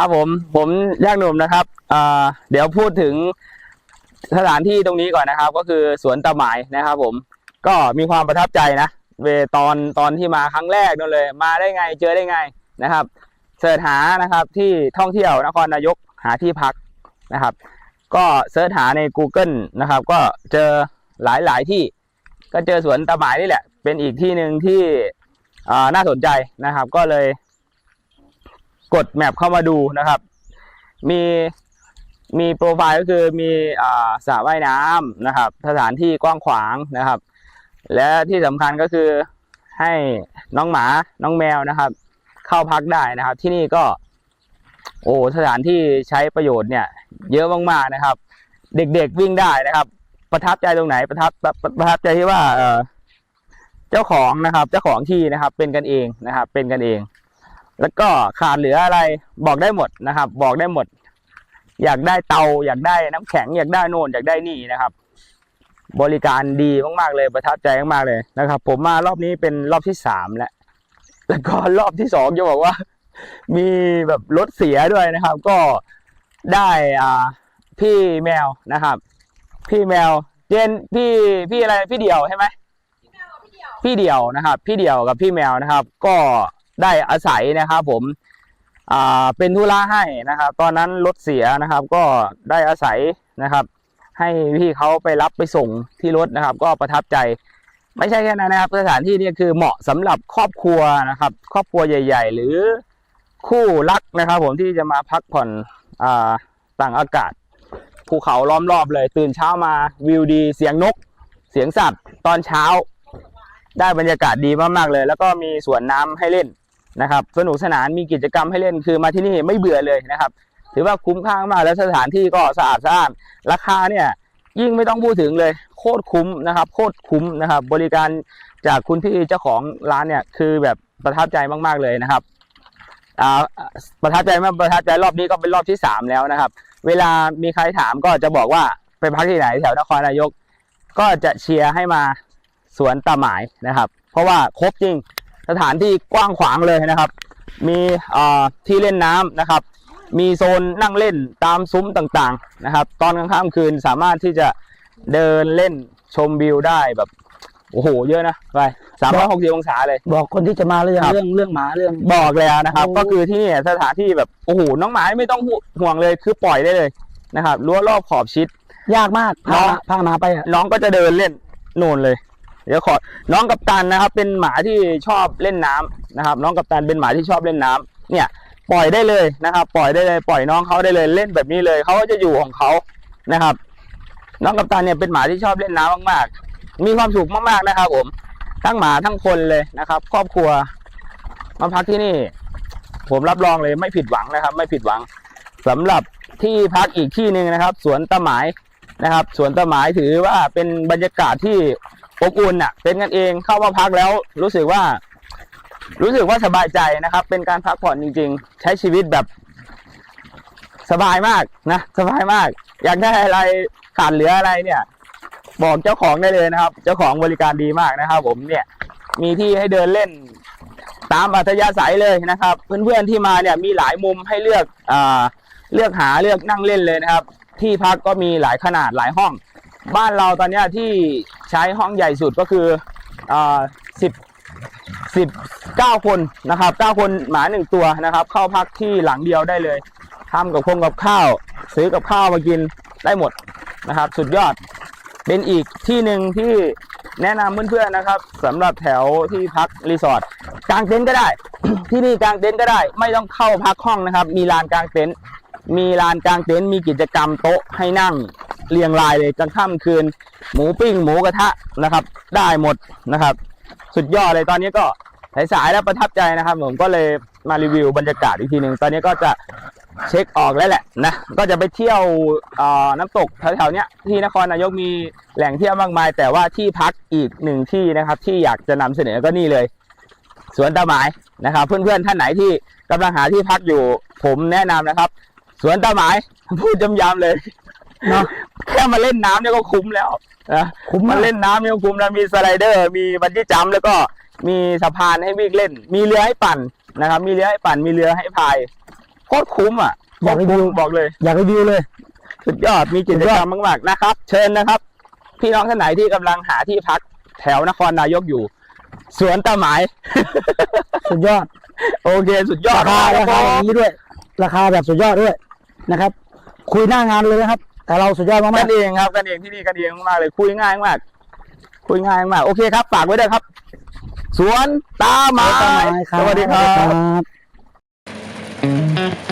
ครับผมผมย่างหนุ่มนะครับเดี๋ยวพูดถึงสถานที่ตรงนี้ก่อนนะครับ ก็คือสวนตะหมายนะครับ ผมก็มีความประทับใจนะเวตอนตอนที่มาครั้งแรกนั่นเลย มาได้ไงเจอได้ไงนะครับเสิร์ชหานะครับที่ท่องเที่ยวนครนายกหาที่พักนะครับ ก็เสิร์ชหาใน Google นะครับ ก็เจอหลายหลายที่ ก็เจอสวนตะหมายนี่แหละ เป็นอีกที่หนึ่งที่น่าสนใจนะครับ ก็เลย กดแมปเข้ามาดูนะครับ มีมีโปรไฟล์ก็คือมีอ่าสระว่ายน้ำนะครับ สถานที่กว้างขวางนะครับ และที่สำคัญก็คือให้น้องหมาน้องแมวนะครับ เข้าพักได้นะครับ ที่นี่ก็ โอ้สถานที่ใช้ประโยชน์เนี่ย เยอะมากๆนะครับ เด็กๆวิ่งได้นะครับ ประทับใจตรงไหนประทับประประประทับใจที่ว่าเออเจ้าของนะครับ เจ้าของที่นะครับ เป็นกันเองนะครับ เป็นกันเอง แล้วก็ขาดเหลืออะไรบอกได้หมดนะครับ บอกได้หมด อยากได้เตา อยากได้น้ำแข็ง อยากได้โน่นอยากได้นี่นะครับ บริการดีมากๆเลยประทับใจมากๆเลยนะครับ ผมมารอบนี้เป็นรอบที่สามแล้วแล้วก็รอบที่สองจะบอกว่า มีแบบรถเสียด้วยนะครับ ก็ได้อ่าพี่แมวนะครับ พี่แมว เจนพี่พี่อะไรพี่เดี่ยวใช่ไหมพี่เดี่ยวนะครับ พี่เดี่ยวกับพี่แมวนะครับ ก็ ได้อาศัยนะครับ ผมอ่าเป็นธุระให้นะครับ ตอนนั้นรถเสียนะครับ ก็ได้อาศัยนะครับ ให้พี่เขาไปรับไปส่งที่รถนะครับ ก็ประทับใจ ไม่ใช่แค่นั้นนะครับ สถานที่นี้คือเหมาะสำหรับครอบครัวนะครับ ครอบครัวใหญ่ ๆ หรือคู่รักนะครับ ผมที่จะมาพักผ่อนอ่าต่างอากาศภูเขาล้อมรอบเลย ตื่นเช้ามาวิวดีเสียงนก เสียงสัตว์ ตอนเช้า ได้บรรยากาศดีมากๆเลย แล้วก็มีสวนน้ำให้เล่น นะครับ สนุกสนานมีกิจกรรมให้เล่นคือมาที่นี่ไม่เบื่อเลยนะครับ ถือว่าคุ้มค่ามากแล้วสถานที่ก็สะอาดสะอานราคาเนี่ยยิ่งไม่ต้องพูดถึงเลยโคตรคุ้มนะครับ โคตรคุ้มนะครับ บริการจากคุณพี่เจ้าของร้านเนี่ยคือแบบประทับใจมากๆเลยนะครับอ่าประทับใจมากประทับใจรอบนี้ก็เป็นรอบที่สามแล้วนะครับ เวลามีใครถามก็จะบอกว่าไปพักที่ไหนแถวนครนายก ก็จะเชียร์ให้มาสวนตาหมายนะครับ เพราะว่าครบจริง สถานที่กว้างขวางเลยนะครับ มีอ่าที่เล่นน้ำนะครับ มีโซนนั่งเล่นตามซุ้มต่างๆนะครับ ตอนกลางค่ำคืนสามารถที่จะเดินเล่นชมวิวได้แบบโอ้โหเยอะนะไปสามร้อยหกสิบองศาเลย บอกคนที่จะมาเรื่องครับเรื่องเรื่องหมาเรื่องบอกแล้วนะครับโอ้ก็คือที่นี่สถานที่แบบโอ้โหน้องหมาไม่ต้องห่วงเลยคือปล่อยได้เลยนะครับรั้วรอบขอบชิด ยากมากพาน้องพาหมาไปอะน้องก็จะเดินเล่นโน่นเลย เดี๋ยวขอน้องกัปตันนะครับ เป็นหมาที่ชอบเล่นน้ำนะครับ น้องกัปตันเป็นหมาที่ชอบเล่นน้ำเนี่ย ปล่อยได้เลยนะครับ ปล่อยได้เลย ปล่อยน้องเขาได้เลยเล่นแบบนี้เลยเขาก็จะอยู่ของเขานะครับ น้องกัปตันเนี่ยเป็นหมาที่ชอบเล่นน้ำมากๆ มีความสุขมากๆนะครับผมทั้งหมาทั้งคนเลยนะครับ ครอบครัวมาพักที่นี่ ผมรับรองเลยไม่ผิดหวังนะครับ ไม่ผิดหวังสำหรับที่พักอีกที่หนึ่งนะครับ สวนตะหมายนะครับ สวนต้นไม้ถือว่าเป็นบรรยากาศที่ อบอุ่นอะ เป็นกันเองเข้ามาพักแล้ว รู้สึกว่า รู้สึกว่าสบายใจนะครับ เป็นการพักผ่อนจริง ๆ ใช้ชีวิตแบบ สบายมากนะสบายมาก อยากได้อะไรขาดเหลืออะไรเนี่ย บอกเจ้าของได้เลยนะครับ เจ้าของบริการดีมากนะครับ ผมเนี่ย มีที่ให้เดินเล่นตามอัธยาศัยเลยนะครับ เพื่อนๆที่มาเนี่ยมีหลายมุมให้เลือกอ่าเลือกหาเลือกนั่งเล่นเลยนะครับ ที่พักก็มีหลายขนาดหลายห้อง บ้านเราตอนนี้ที่ใช้ห้องใหญ่สุดก็คือสิบสิบเก้าคนนะครับเก้าคนหมาหนึ่งตัวนะครับ เข้าพักที่หลังเดียวได้เลยทำกับคงกับข้าว ซื้อกับข้าวมากินได้หมดนะครับ สุดยอดเป็นอีกที่หนึ่งที่แนะนำเพื่อนๆนะครับสำหรับแถวที่พักรีสอร์ทกางเต็นท์ก็ได้ ที่นี่กางเต็นท์ก็ได้ ไม่ต้องเข้าพักห้องนะครับ มีลานกางเต็นท์มีลานกางเต็นท์มีกิจกรรมโต๊ะให้นั่ง เรียงรายเลยกลางค่ำคืน หมูปิ้งหมูกระทะนะครับ ได้หมดนะครับ สุดยอดเลยตอนนี้ก็สายๆแล้วประทับใจนะครับ ผมก็เลยมารีวิวบรรยากาศอีกทีหนึ่งตอนนี้ก็จะเช็คออกแล้วแหละนะก็จะไปเที่ยวน้ำตกแถวๆเนี้ยที่นครนายกมีแหล่งเที่ยวมากมาย แต่ว่าที่พักอีกหนึ่งที่นะครับ ที่อยากจะนำเสนอก็นี่เลยสวนตาหมายนะครับ เพื่อนๆท่านไหนที่กำลังหาที่พักอยู่ผมแนะนำนะครับ สวนตาหมายพูดย้ำๆเลย เนาะแค่มาเล่นน้ำเนี่ยก็คุ้มแล้วนะคุ้มมัมานกเล่นน้ำเนี่ยก็คุ้มแล้วมีสไลเดอร์ มีบันจี้จัมป์แล้วก็มีสะพานให้วิ่งเล่น มีเรือให้ปั่นนะครับ มีเรือให้ปั่นมีเรือให้พายโคตรคุ้มอะอยากรีวิวบอกเลย อยากรีวิวเลย สุดยอดมีกิจกรรมมากๆนะครับ เชิญนะครับ พี่น้องท่านไหนที่กำลังหาที่พักแถวนครนายกอยู่ สวนตาหมาย สุดยอดโอเค สุดยอดราคาครารับคาอย่างนี้ด้วย ราคาแบบสุดยอดด้วยนะครับ คุยหน้างานเลยนะครับ แต่เราสุดยอดกัมากนเองครับกันเองที่นี่กันเองมากเลยคุยง่ายมาก คุยง่ายมาก โอเคครับ ฝากไว้ด้วยครับ สวนตาๆหมายต้นไม้ครับสวัสดีครับครับ